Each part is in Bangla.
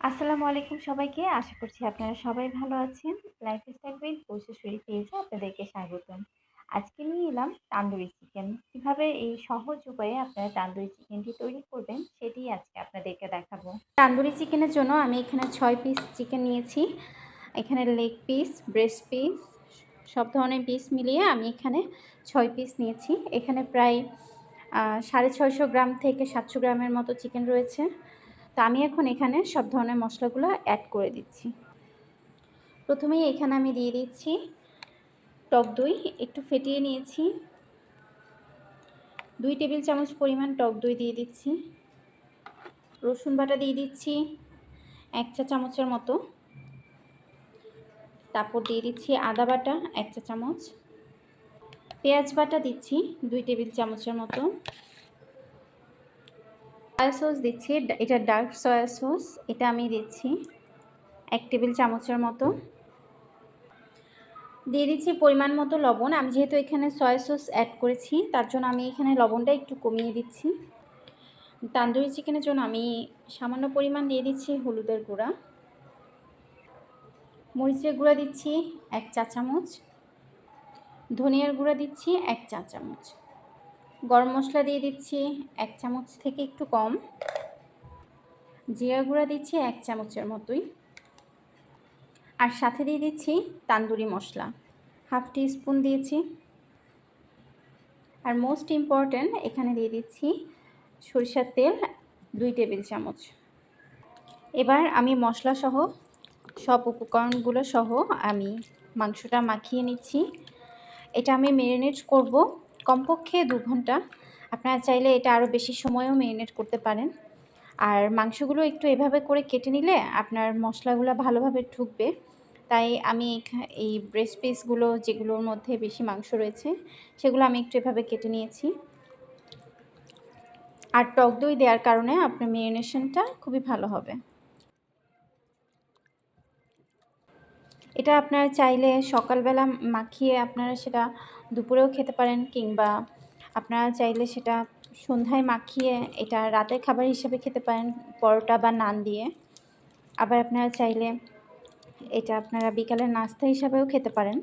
আসসালামু আলাইকুম সবাইকে। আশা করছি আপনারা সবাই ভালো আছেন। লাইফস্টাইল উইথ বৈশাশুড়ি পেজে আপনাদেরকে স্বাগতম। আজকে নিয়ে এলাম তান্দুরি চিকেন। কীভাবে এই সহজ উপায়ে আপনারা তান্দুরি চিকেনটি তৈরি করবেন সেটিই আজকে আপনাদেরকে দেখাবো। তান্দুরি চিকেনের জন্য আমি এখানে ছয় পিস চিকেন নিয়েছি। এখানে লেগ পিস, ব্রেস্ট পিস সব ধরনের পিস মিলিয়ে আমি এখানে ছয় পিস নিয়েছি। এখানে প্রায় সাড়ে ৬৫০ গ্রাম থেকে ৭০০ গ্রামের মতো চিকেন রয়েছে। তো আমি এখন এখানে সব ধরনের মশলাগুলো অ্যাড করে দিচ্ছি। প্রথমেই এখানে আমি দিয়ে দিচ্ছি টক দই, একটু ফেটিয়ে নিয়েছি। দুই টেবিল চামচ পরিমাণ টক দই দিয়ে দিচ্ছি। রসুন বাটা দিয়ে দিচ্ছি এক চা চামচের মতো। তারপর দিয়ে দিচ্ছি আদা বাটা এক চা চামচ। পেঁয়াজ বাটা দিচ্ছি দুই টেবিল চামচের মতো। সয়া সস দিচ্ছি। এটা ডার্ক সয়া সস এটা আমি দিচ্ছি এক টেবিল চামচের মতো। দিয়ে দিচ্ছি পরিমাণ মতো লবণ। আমি যেহেতু এখানে সয়া সস অ্যাড করেছি, তার জন্য আমি এখানে লবণটা একটু কমিয়ে দিচ্ছি। তান্দুরি চিকেনের জন্য আমি সামান্য পরিমাণ দিয়ে দিচ্ছি হলুদের গুঁড়া। মরিচের গুঁড়া দিচ্ছি এক চা চামচ। ধনিয়ার গুঁড়া দিচ্ছি এক চা চামচ। গরম মশলা দিয়ে দিচ্ছি এক চামচ থেকে একটু কম। জিরা গুঁড়া দিচ্ছি এক চামচের মতোই। আর সাথে দিয়ে দিচ্ছি তান্দুরি মশলা। হাফ টি স্পুন দিয়েছি। আর মোস্ট ইম্পর্ট্যান্ট এখানে দিয়ে দিচ্ছি সরিষার তেল দুই টেবিল চামচ। এবার আমি মশলা সহ সব উপকরণগুলো সহ আমি মাংসটা মাখিয়ে নিচ্ছি। এটা আমি মেরিনেট করব কমপক্ষে দু ঘণ্টা। আপনারা চাইলে এটা আরও বেশি সময়ও মেরিনেট করতে পারেন। আর মাংসগুলো একটু এভাবে করে কেটে নিলে আপনার মশলাগুলো ভালোভাবে ঢুকবে। তাই আমি এই ব্রেস্ট পিসগুলো যেগুলোর মধ্যে বেশি মাংস রয়েছে, সেগুলো আমি একটু এভাবে কেটে নিয়েছি। আর টক দই দেওয়ার কারণে আপনার মেরিনেশনটা খুবই ভালো হবে। এটা আপনারা চাইলে সকালবেলা মাখিয়ে আপনারা সেটা দুপুরেও খেতে পারেন কিংবা আপনারা চাইলে সেটা সন্ধ্যায় মাখিয়ে এটা রাতের খাবার হিসেবে খেতে পারেন পরোটা বা নান দিয়ে। আবার আপনারা চাইলে এটা আপনারা বিকালের নাস্তা হিসাবেও খেতে পারেন।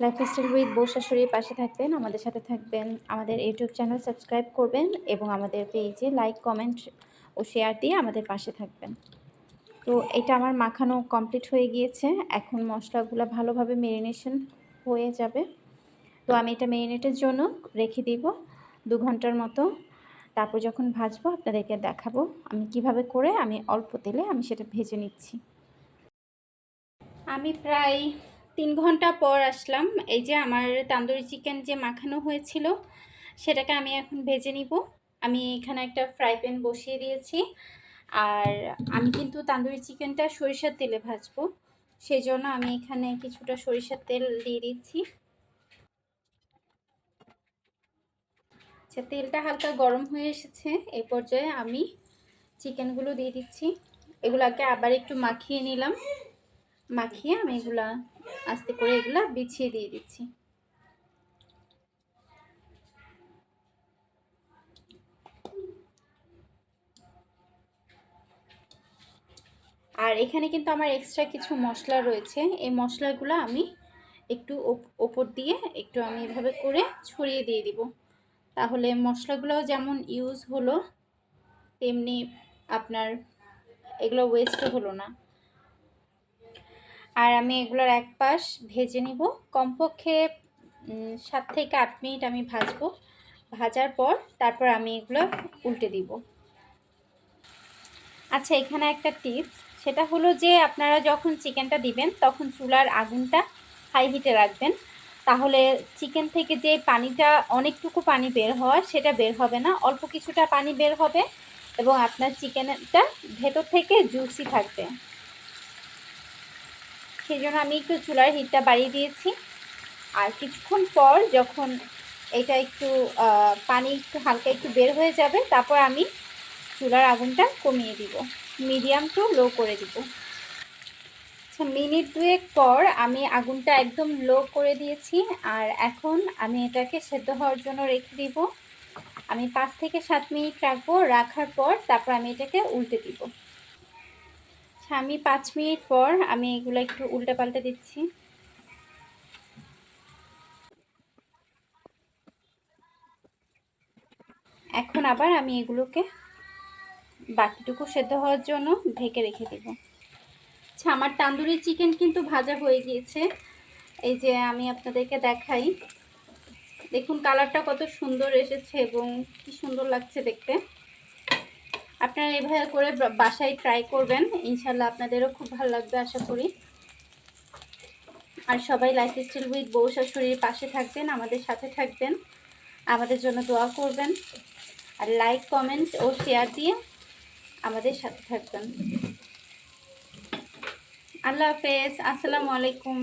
লাইফ স্টাইল উইথ বৌশাশুড়ির পাশে থাকবেন, আমাদের সাথে থাকবেন, আমাদের ইউটিউব চ্যানেল সাবস্ক্রাইব করবেন এবং আমাদের পেজে লাইক কমেন্ট ও শেয়ার দিয়ে আমাদের পাশে থাকবেন। তো এটা আমার মাখানো কমপ্লিট হয়ে গিয়েছে। এখন মশলাগুলো ভালোভাবে মেরিনেশন হয়ে যাবে। তো আমি এটা মেরিনেটের জন্য রেখে দিব দু ঘণ্টার মতো। তারপর যখন ভাজবো আপনাদেরকে দেখাবো আমি কীভাবে করে আমি অল্প তেলে আমি সেটা ভেজে নিচ্ছি। আমি প্রায় তিন ঘণ্টা পর আসলাম। এই যে আমার তান্দুরি চিকেন যে মাখানো হয়েছিল, সেটাকে আমি এখন ভেজে নিব। আমি এখানে একটা ফ্রাই প্যান বসিয়ে দিয়েছি। আর আমি কিন্তু তান্দুরি চিকেনটা সরিষার তেলে ভাজবো। সেই জন্য আমি এখানে কিছুটা সরিষার তেল দিয়ে দিচ্ছি। আচ্ছা তেলটা হালকা গরম হয়ে এসেছে। এই পর্যায়ে আমি চিকেনগুলো দিয়ে দিচ্ছি। এগুলাকে আবার একটু মাখিয়ে নিলাম। মাখিয়ে আমি এগুলা আস্তে করে এগুলা বিছিয়ে দিয়ে দিচ্ছি। আর এখানে কিন্তু আমার এক্সট্রা কিছু মশলা রয়েছে। এই মশলাগুলো আমি একটু ওপর দিয়ে একটু আমি এভাবে করে ছড়িয়ে দিয়ে দিব। তাহলে মশলাগুলোও যেমন ইউজ হলো, তেমনি আপনার এগুলো ওয়েস্টও হলো না। আর আমি এগুলোর এক পাশ ভেজে নিব। কমপক্ষে সাত থেকে আট মিনিট আমি ভাজবো। ভাজার পর তারপর আমি এগুলো উল্টে দিব। আচ্ছা এখানে একটা টিপস। সেটা হলো যে আপনারা যখন চিকেনটা দিবেন, তখন চুলার আগুনটা হাই হিটে রাখবেন। তাহলে চিকেন থেকে যে পানিটা, অনেকটুকু পানি বের হওয়ার, সেটা বের হবে না। অল্প কিছুটা পানি বের হবে এবং আপনার চিকেনটা ভেতর থেকে জুসি থাকবে। সেই জন্য আমি একটু চুলার হিটটা বাড়িয়ে দিয়েছি। আর কিছুক্ষণ পর যখন এটা একটু পানি একটু হালকা একটু বের হয়ে যাবে, তারপর আমি চুলার আগুনটা কমিয়ে দিব। মিডিয়াম টু লো করে দিব। আচ্ছা মিনিট দুয়েক পর আমি আগুনটা একদম লো করে দিয়েছি আর এখন আমি এটাকে সেদ্ধ হওয়ার জন্য রেখে দিব। আমি পাঁচ থেকে সাত মিনিট রাখব, রাখার পর তারপর আমি এটাকে উল্টে দিব। আচ্ছা আমি পাঁচ মিনিট পর আমি এগুলো একটু উল্টে পাল্টে দিচ্ছি। এখন আবার আমি এগুলোকে বাকিটুকু সেদ্ধ হওয়ার জন্য ঢেকে রেখে দেব। আচ্ছা আমার তান্দুরি চিকেন কিন্তু ভাজা হয়ে গিয়েছে। এই যে আমি আপনাদেরকে দেখাই। দেখুন কালারটা কত সুন্দর এসেছে এবং কি সুন্দর লাগছে দেখতে। আপনারা এভাবে করে বাসায় ট্রাই করবেন। ইনশাল্লাহ আপনাদেরও খুব ভালো লাগবে, আশা করি। আর সবাই লাইফ স্টাইল উইথ বউ শাশুড়ির পাশে থাকবেন, আমাদের সাথে থাকবেন। আমাদের জন্য দোয়া করবেন। আর লাইক কমেন্ট ও শেয়ার দিয়ে আমাদের সাথে থাকবেন। আল্লাহ হাফেজ আসসালামু আলাইকুম।